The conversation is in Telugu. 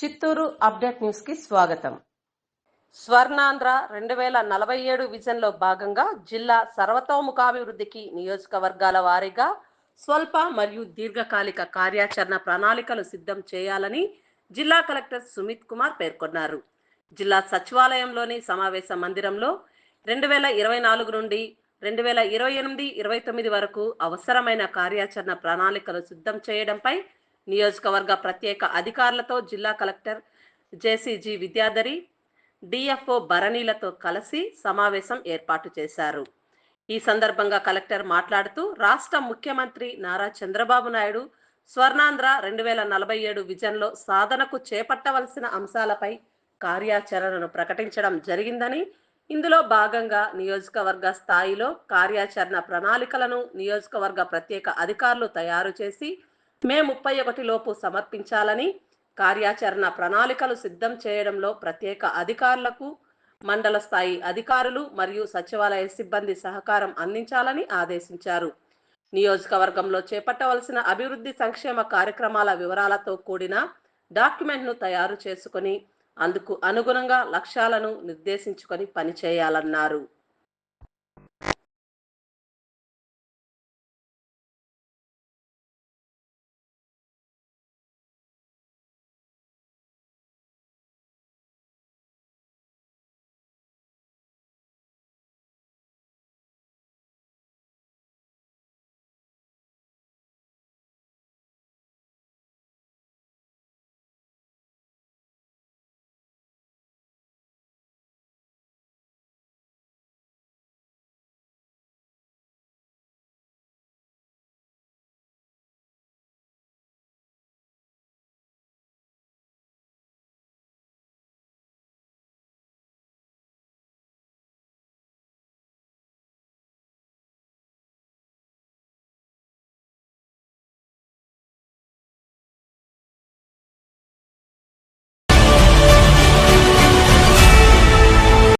చిత్తూరు అప్డేట్ న్యూస్కి స్వాగతం. స్వర్ణాంధ్ర రెండు వేల నలభై ఏడు విజన్లో భాగంగా జిల్లా సర్వతోముఖాభివృద్ధికి నియోజకవర్గాల వారీగా స్వల్ప మరియు దీర్ఘకాలిక కార్యాచరణ ప్రణాళికలు సిద్ధం చేయాలని జిల్లా కలెక్టర్ సుమిత్ కుమార్ పేర్కొన్నారు. జిల్లా సచివాలయంలోని సమావేశ మందిరంలో రెండు వేల ఇరవై నాలుగు నుండి రెండు వేల ఇరవై ఎనిమిది ఇరవై తొమ్మిది వరకు అవసరమైన కార్యాచరణ ప్రణాళికలు సిద్ధం చేయడంపై నియోజకవర్గ ప్రత్యేక అధికారులతో జిల్లా కలెక్టర్ జేసీజీ విద్యాధరి డిఎఫ్ఓ భరణీలతో కలిసి సమావేశం ఏర్పాటు చేశారు. ఈ సందర్భంగా కలెక్టర్ మాట్లాడుతూ రాష్ట్ర ముఖ్యమంత్రి నారా చంద్రబాబు నాయుడు స్వర్ణాంధ్ర రెండు వేల నలభై ఏడు విజన్లో సాధనకు చేపట్టవలసిన అంశాలపై కార్యాచరణను ప్రకటించడం జరిగిందని ఇందులో భాగంగా నియోజకవర్గ స్థాయిలో కార్యాచరణ ప్రణాళికలను నియోజకవర్గ ప్రత్యేక అధికారులు తయారు చేసి మే ముప్పై ఒకటి లోపు సమర్పించాలని కార్యాచరణ ప్రణాళికలు సిద్ధం చేయడంలో ప్రత్యేక అధికారులకు మండల స్థాయి అధికారులు మరియు సచివాలయ సిబ్బంది సహకారం అందించాలని ఆదేశించారు. నియోజకవర్గంలో చేపట్టవలసిన అభివృద్ధి సంక్షేమ కార్యక్రమాల వివరాలతో కూడిన డాక్యుమెంట్ను తయారు చేసుకొని అందుకు అనుగుణంగా లక్ష్యాలను నిర్దేశించుకొని పనిచేయాలన్నారు.